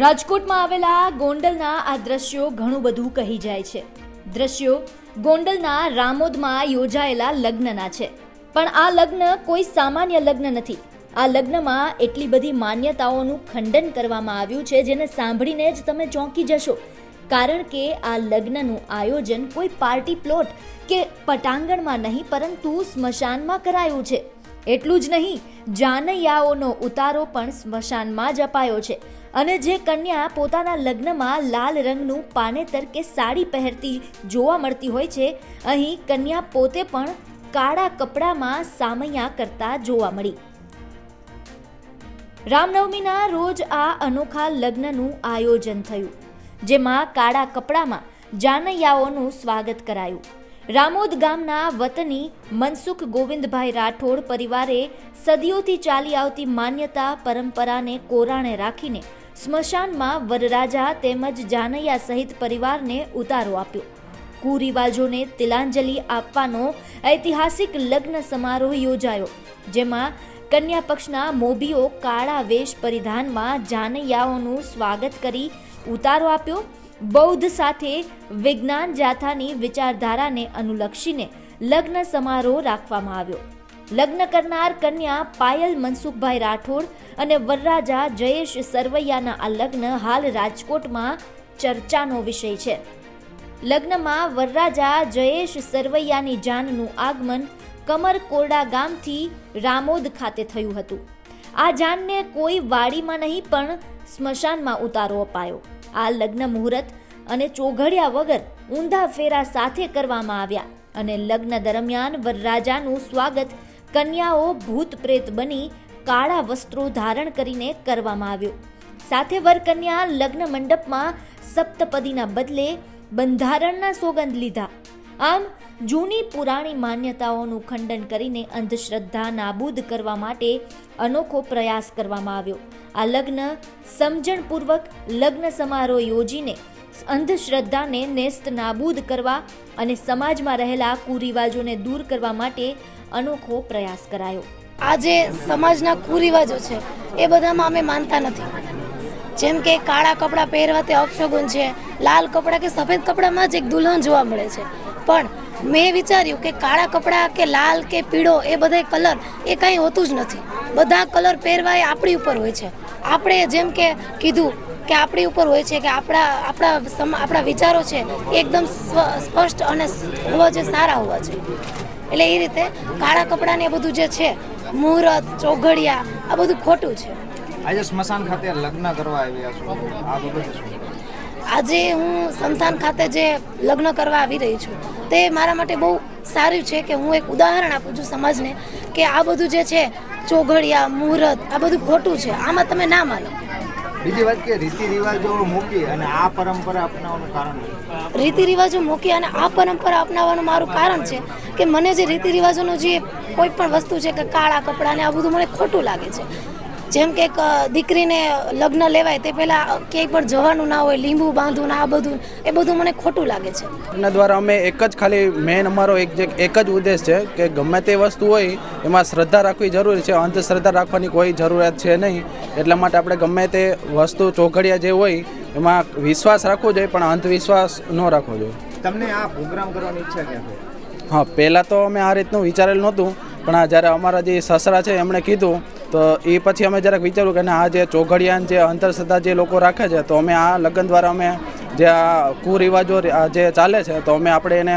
રાજકોટમાં આવેલા ગોંડલના આ દ્રશ્યો ઘણું બધું કહી જાય છે. દ્રશ્યો ગોંડલના રામોદમાં યોજાયેલા લગ્નના છે. પણ આ લગ્ન કોઈ સામાન્ય લગ્ન નથી. આ લગ્નમાં એટલી બધી માન્યતાઓનું ખંડન કરવામાં આવ્યું છે જેને સાંભળીને જ તમે ચોંકી જશો. કારણ કે આ લગ્નનું આયોજન કોઈ પાર્ટી પ્લોટ કે પટાંગણમાં નહીં, પરંતુ સ્મશાનમાં કરાયું છે. એટલું જ નહીં, જાનૈયાઓનો ઉતારો પણ સ્મશાનમાં જ અપાયો છે. અને જે કન્યા પોતાના લગ્નમાં લાલ રંગનું પાનેતર કે સાડી પહેરતી જોવા મળતી હોય છે, અહીં કન્યા પોતે પણ કાળા કપડામાં સામૈયા કરતા જોવા મળી. રામનવમીના રોજ આ અનોખા લગ્નનું આયોજન થયું, જેમાં કાળા કપડામાં જાનૈયાઓનું સ્વાગત કરાયું. રામોદ ગામના વતની મનસુખ ગોવિંદભાઈ રાઠોડ પરિવારે સદીઓથી ચાલી આવતી માન્યતા પરંપરાને કોરાણે રાખીને સ્મશાનમાં વરરાજા તેમજ જાનૈયા સહિત પરિવારને ઉતારો આપ્યો. કુરિવાજોને તિલાંજલિ આપવાનો ઐતિહાસિક લગ્ન સમારોહ યોજાયો, જેમાં કન્યા પક્ષના મોભીઓ કાળા વેશ પરિધાનમાં જાનૈયાઓનું સ્વાગત કરી ઉતારો આપ્યો. બૌદ્ધ સાથે વિજ્ઞાન જાથાની વિચારધારાને અનુલક્ષીને લગ્ન સમારોહ રાખવામાં આવ્યો. લગ્ન કરનાર કન્યા પાયલ મનસુખભાઈ રાઠોડ અને વરરાજા જયેશ સરવૈયાના આ લગ્ન હાલ રાજકોટમાં ચર્ચાનો વિષય છે. લગ્નમાં વરરાજા જયેશ સરવૈયાની જાનનું આગમન કમરકોરડા ગામથી રામોદ ખાતે થયું હતું. આ જાનને કોઈ વાડીમાં નહીં, પણ સ્મશાનમાં ઉતારો અપાયો. આ લગ્ન મુહૂર્ત અને ચોઘડિયા વગર ઊંધા ફેરા સાથે કરવામાં આવ્યા અને લગ્ન દરમિયાન વરરાજાનું સ્વાગત કન્યાઓ ભૂત પ્રેત બની કાળા વસ્ત્રો ધારણ કરીને કરવામાં આવ્યો. સાથે વરકન્યા લગ્ન મંડપમાં સપ્તપદીના બદલે બંધારણના સોગંદ લીધા. આમ, જૂની પુરાણી માન્યતાઓનું ખંડન કરીને અંધશ્રદ્ધા નાબૂદ કરવા માટે અનોખો પ્રયાસ કરવામાં આવ્યો. આ લગ્ન સમજણપૂર્વક લગ્ન સમારોહ યોજીને અંધશ્રદ્ધાને નેસ્ત નાબૂદ કરવા અને સમાજમાં રહેલા કુરિવાજોને દૂર કરવા માટે અનોખો પ્રયાસ કરાયો. આ જે સમાજના કુરિવાજો છે, એ બધામાં અમે માનતા નથી. જેમ કે કાળા કપડાં પહેરવા તે અપશગુન છે, લાલ કપડાં કે સફેદ કપડામાં જ એક દુલ્હન જોવા મળે છે. પણ મેં વિચાર્યું કે કાળા કપડાં કે લાલ કે પીળો એ બધા કલર એ કાંઈ હોતું જ નથી. બધા કલર પહેરવા એ આપણી ઉપર હોય છે. આપણે જેમ કે કીધું કે આપણી ઉપર હોય છે કે આપણા આપણા આપણા વિચારો છે એકદમ સ્પષ્ટ અને હોવા જે સારા હોવા જોઈએ. એટલે એ રીતે કાળા કપડાં ને બધું જે છે મુહૂર્ત ચોઘડિયા આ બધું ખોટું છે. આજે સ્મશાન ખાતે લગ્ન કરવા આવ્યા છો? આ બાબતે શું આજે હું સ્મશાન ખાતે જે લગ્ન કરવા આવી રહી છું તે મારા માટે બહુ સારું છે કે હું એક ઉદાહરણ આપું છું સમાજને કે આ બધું જે છે ચોઘડિયા મુહૂર્ત આ બધું ખોટું છે. આમાં તમે ના માનો. બીજી વાત કે રીતિ રિવાજો મૂકી અને આ પરંપરા અપનાવવાનું કારણ રીતિ રિવાજો મૂકી અને આ પરંપરા અપનાવવાનું મારું કારણ છે કે મને જે રીતિ રિવાજોનું જે કોઈ પણ વસ્તુ છે કે કાળા કપડાં ને આ બધું મને ખોટું લાગે છે. જેમ કે એક દીકરીને લગ્ન લેવાય તે પહેલાં ક્યાંય પણ જવાનું ના હોય લીંબુ બાંધવું ને આ બધું એ બધું મને ખોટું લાગે છે. એના દ્વારા અમે એક જ ખાલી મેન અમારો એક જે એક જ ઉદ્દેશ છે કે ગમે તે વસ્તુ હોય એમાં શ્રદ્ધા રાખવી જરૂરી છે. અંધશ્રદ્ધા રાખવાની કોઈ જરૂરિયાત છે નહીં. એટલા માટે આપણે ગમે તે વસ્તુ ચોઘડિયા જે હોય એમાં વિશ્વાસ રાખવો જોઈએ પણ અંધવિશ્વાસ ન રાખવો જોઈએ. તમને આ પ્રોગ્રામ કરવાની ઈચ્છા ક્યાં હા પહેલાં તો અમે આ રીતનું વિચારેલું નહોતું પણ આ જ્યારે અમારા જે સસરા છે એમણે કીધું તો એ પછી અમે જરાક વિચાર્યું કે આ જે ચોઘડિયાન જે અંધશ્રદ્ધા જે લોકો રાખે છે, તો અમે આ લગ્ન દ્વારા અમે જે આ કુરિવાજો જે ચાલે છે, તો અમે આપણે એને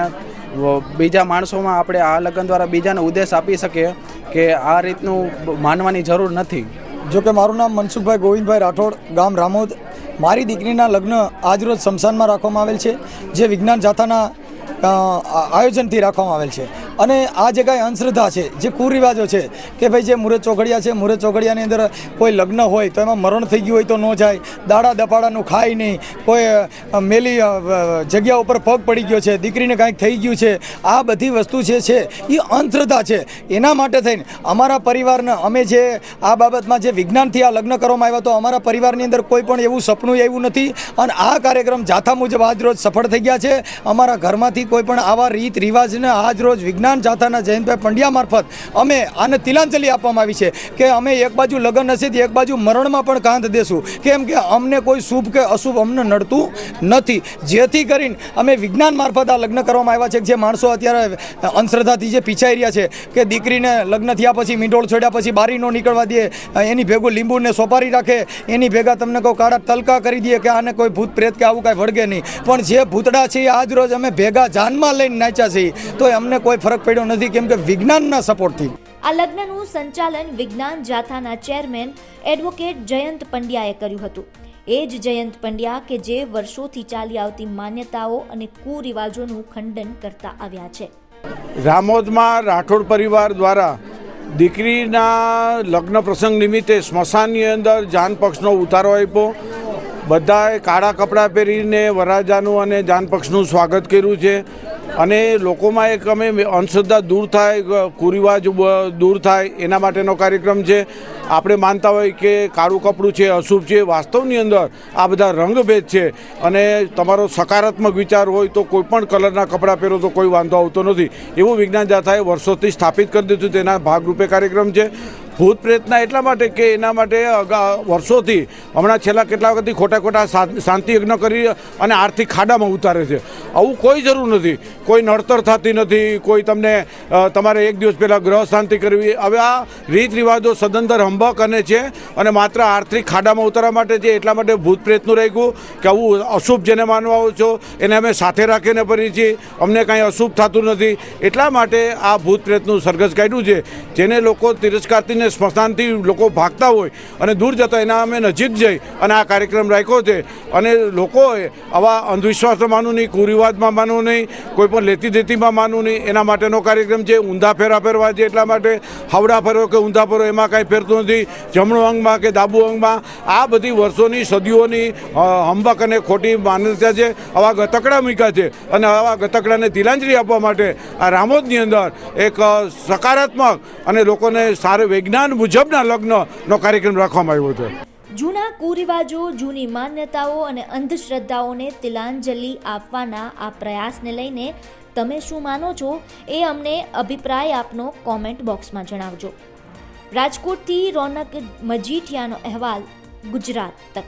બીજા માણસોમાં આપણે આ લગ્ન દ્વારા બીજાને ઉદ્દેશ આપી શકીએ કે આ રીતનું માનવાની જરૂર નથી. જો કે મારું નામ મનસુખભાઈ ગોવિંદભાઈ રાઠોડ, ગામ રામોદ. મારી દીકરીના લગ્ન આજરોજ શમશાનમાં રાખવામાં આવેલ છે, જે વિજ્ઞાન જાથાના આયોજનથી રાખવામાં આવેલ છે. અને આ જે કાંઈ અંધશ્રદ્ધા છે, જે કુરિવાજો છે, કે ભાઈ જે મુરત ચોઘડિયા છે, મુરત ચોઘડિયાની અંદર કોઈ લગ્ન હોય તો એમાં મરણ થઈ ગયું હોય તો ન જાય, દાડા દપાડાનું ખાય નહીં, કોઈ મેલી જગ્યા ઉપર પગ પડી ગયો છે, દીકરીને કાંઈક થઈ ગયું છે, આ બધી વસ્તુ જે છે એ અંધશ્રદ્ધા છે. એના માટે થઈને અમારા પરિવારને અમે જે આ બાબતમાં જે વિજ્ઞાનથી આ લગ્ન કરવામાં આવ્યા તો અમારા પરિવારની અંદર કોઈ પણ એવું સપનું એવું નથી. અને આ કાર્યક્રમ જાથા મુજબ આજ રોજ સફળ થઈ ગયા છે. અમારા ઘરમાંથી કોઈ પણ આવા રીત રિવાજને આજ રોજ વિજ્ઞાન વિજ્ઞાન જાથાના જયંતભાઈ પંડ્યા મારફત અમે આને તિલાંજલિ આપવામાં આવી છે કે અમે એક બાજુ લગ્ન તો એક બાજુ મરણમાં પણ કાંત દેશું. કેમ કે અમને કોઈ શુભ કે અશુભ અમને નડતું નથી. જેથી કરીને અમે વિજ્ઞાન મારફત આ લગ્ન કરવામાં આવ્યા છે જે માણસો અત્યારે અંધશ્રદ્ધાથી જે પીછાઈ રહ્યા છે કે દીકરીને લગ્ન થયા પછી મીંડોળ છોડ્યા પછી બારી ન નીકળવા દે, એની ભેગું લીંબુને સોપારી રાખે, એની ભેગા તમને કહું કાળા તલકા કરી દે કે આને કોઈ ભૂત પ્રેત કે આવું કાંઈ વળગે નહીં. પણ જે ભૂતડા છે આજ રોજ અમે ભેગા જાનમાં લઈને નાચ્યા છીએ. તો અમને કોઈ ફરક પડ્યો નથી કેમ કે વિજ્ઞાનના સપોર્ટથી. આ લગ્નનું સંચાલન વિજ્ઞાન જાથાના ચેરમેન એડવોકેટ જયંત પંડ્યાએ કર્યું હતું. એ જ જયંત પંડ્યા કે જે વર્ષોથી ચાલી આવતી માન્યતાઓ અને કુરિવાજોનું ખંડન કરતા આવ્યા છે. રામોદમાં રાઠોડ પરિવાર દ્વારા દીકરીના લગ્ન પ્રસંગ નિમિત્તે સ્મશાનની અંદર જાન પક્ષનો ઉતારો આપ્યો. બધાએ કાળા કપડાં પહેરીને વરાજાનું અને જાન પક્ષનું સ્વાગત કર્યું છે. અને લોકોમાં એક અમે અંધશ્રદ્ધા દૂર થાય કુરિવાજ દૂર થાય, એના માટેનો કાર્યક્રમ છે. આપણે માનતા હોય કે કાળું કપડું છે, અશુભ છે, વાસ્તવની અંદર આ બધા રંગભેદ છે. અને તમારો સકારાત્મક વિચાર હોય તો કોઈ પણ કલરના કપડાં પહેરો તો કોઈ વાંધો આવતો નથી. એવું વિજ્ઞાન જાથાએ વર્ષોથી સ્થાપિત કરી દીધું તેના ભાગરૂપે કાર્યક્રમ છે. ભૂત પ્રેતના એટલા માટે કે એના માટે વર્ષોથી હમણાં છેલ્લા કેટલા વખતથી ખોટા ખોટા શાંતિ યજ્ઞ કરી અને આર્થિક ખાડામાં ઉતારે છે. આવું કોઈ જરૂર નથી. કોઈ નડતર થતી નથી. કોઈ તમને તમારે એક દિવસ પહેલાં ગ્રહ શાંતિ કરવી. હવે આ રીત રિવાજો સદંતર હંબક અને છે અને માત્ર આર્થિક ખાડામાં ઉતારવા માટે છે. એટલા માટે ભૂત પ્રેતનું રાખ્યું કે આવું અશુભ જેને માનવા આવો છો, એને અમે સાથે રાખીને ફરીએ છીએ. અમને કાંઈ અશુભ થતું નથી. એટલા માટે આ ભૂત પ્રેતનું સરઘસ કાઢ્યું છે, જેને લોકો તિરસ્કારથી ને સ્મશાનથી લોકો ભાગતા હોય અને દૂર જતા એના અમે નજીક જઈ અને આ કાર્યક્રમ રાખ્યો છે. અને લોકોએ આવા અંધવિશ્વાસમાં માનવું નહીં, કુરિવાજમાં માનવું નહીં, કોઈ પણ લેતી દેતીમાં માનવું નહીં. એના માટેનો કાર્યક્રમ છે, ઊંધા ફેરા ફેરવા છે એટલા માટે હવડા ફેરો કે ઊંધા ફેરો એમાં કાંઈ ફેરતું નથી. જમણો અંગમાં કે ડાબુ અંગમાં આ બધી વર્ષોની સદીઓની હંબક અને ખોટી માન્યતા છે, આવા ગતકડા મૂક્યા છે. અને આવા ગતકડાને તિલાંજલિ આપવા માટે આ રામોદની અંદર એક સકારાત્મક અને લોકોને સારું વિજ્ઞાન મુજબના લગ્નનો કાર્યક્રમ રાખવામાં આવ્યો છે. જૂના કુરિવાજો, જૂની માન્યતાઓ અને અંધશ્રદ્ધાઓને તિલાંજલિ આપવાના આ પ્રયાસને લઈને તમે શું માનો છો એ અમને અભિપ્રાય આપનો કોમેન્ટ બોક્સમાં જણાવજો. રાજકોટથી રોનક મજીઠિયાનો અહેવાલ, ગુજરાત તક.